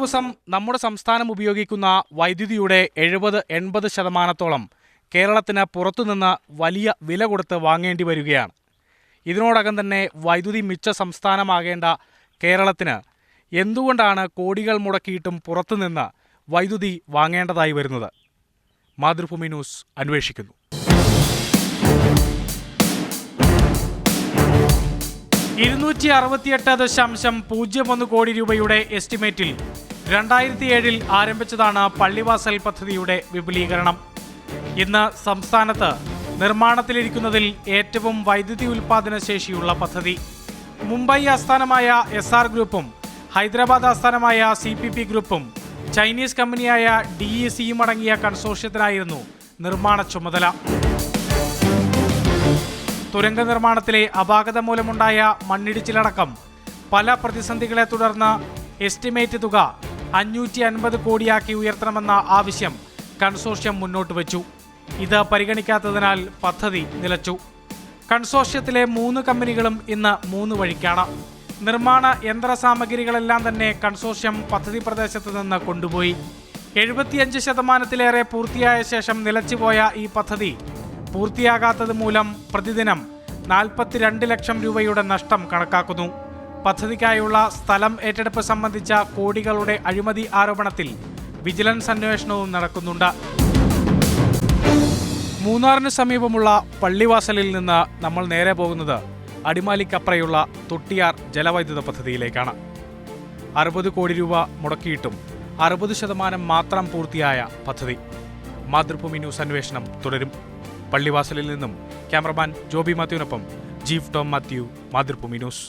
ദിവസം നമ്മുടെ സംസ്ഥാനം ഉപയോഗിക്കുന്ന വൈദ്യുതിയുടെ എഴുപത് എൺപത് ശതമാനത്തോളം കേരളത്തിന് പുറത്തുനിന്ന് വലിയ വില കൊടുത്ത് വാങ്ങേണ്ടി വരികയാണ്. ഇതിനോടകം തന്നെ വൈദ്യുതി മിച്ച സംസ്ഥാനമാകേണ്ട കേരളത്തിന് എന്തുകൊണ്ടാണ് കോടികൾ മുടക്കിയിട്ടും പുറത്തുനിന്ന് വൈദ്യുതി വാങ്ങേണ്ടതായി വരുന്നത്? മാതൃഭൂമി ന്യൂസ് അന്വേഷിക്കുന്നു. ഇരുന്നൂറ്റി അറുപത്തിയെട്ട് ദശാംശം പൂജ്യം ഒന്ന് കോടി രൂപയുടെ എസ്റ്റിമേറ്റിൽ രണ്ടായിരത്തി ഏഴിൽ ആരംഭിച്ചതാണ് പള്ളിവാസൽ പദ്ധതിയുടെ വിപുലീകരണം. ഇന്ന് സംസ്ഥാനത്ത് നിർമ്മാണത്തിലിരിക്കുന്നതിൽ ഏറ്റവും വൈദ്യുതി ഉൽപ്പാദന ശേഷിയുള്ള പദ്ധതി. മുംബൈ ആസ്ഥാനമായ എസ് ആർ ഗ്രൂപ്പും ഹൈദരാബാദ് ആസ്ഥാനമായ സി പി പി ഗ്രൂപ്പും ചൈനീസ് കമ്പനിയായ ഡി ഇ സിയും അടങ്ങിയ കൺസോർഷ്യത്തിനായിരുന്നു നിർമ്മാണ ചുമതല. തുരങ്ക നിർമ്മാണത്തിലെ അപാകത മൂലമുണ്ടായ മണ്ണിടിച്ചിലടക്കം പല പ്രതിസന്ധികളെ തുടർന്ന് എസ്റ്റിമേറ്റ് തുക അഞ്ഞൂറ്റി അൻപത് കോടിയാക്കി ഉയർത്തണമെന്ന ആവശ്യം കൺസോർഷ്യം മുന്നോട്ട് വച്ചു. ഇത് പരിഗണിക്കാത്തതിനാൽ പദ്ധതി നിലച്ചു. കൺസോർഷ്യത്തിലെ മൂന്ന് കമ്പനികളും ഇന്ന് മൂന്ന് വഴിക്കാണ്. നിർമ്മാണ യന്ത്ര സാമഗ്രികളെല്ലാം തന്നെ കൺസോർഷ്യം പദ്ധതി പ്രദേശത്ത് നിന്ന് കൊണ്ടുപോയി. എഴുപത്തിയഞ്ച് ശതമാനത്തിലേറെ പൂർത്തിയായ ശേഷം നിലച്ചുപോയ ഈ പദ്ധതി പൂർത്തിയാകാത്തത് മൂലം പ്രതിദിനം നാൽപ്പത്തിരണ്ട് ലക്ഷം രൂപയുടെ നഷ്ടം കണക്കാക്കുന്നു. പദ്ധതിക്കായുള്ള സ്ഥലം ഏറ്റെടുപ്പ് സംബന്ധിച്ച കോടികളുടെ അഴിമതി ആരോപണത്തിൽ വിജിലൻസ് അന്വേഷണവും നടക്കുന്നുണ്ട്. മൂന്നാറിന് സമീപമുള്ള പള്ളിവാസലിൽ നിന്ന് നമ്മൾ നേരെ പോകുന്നത് അടിമാലിക്കപ്പുറയുള്ള തൊട്ടിയാർ ജലവൈദ്യുത പദ്ധതിയിലേക്കാണ്. അറുപത് കോടി രൂപ മുടക്കിയിട്ടും അറുപത് ശതമാനം മാത്രം പൂർത്തിയായ പദ്ധതി. മാതൃഭൂമി ന്യൂസ് അന്വേഷണം തുടരും. പള്ളിവാസലിൽ നിന്നും ക്യാമറമാൻ ജോബി മാത്യുവിനൊപ്പം ജീഫ് ടോം മാത്യു മാതൃഭൂമി ന്യൂസ്.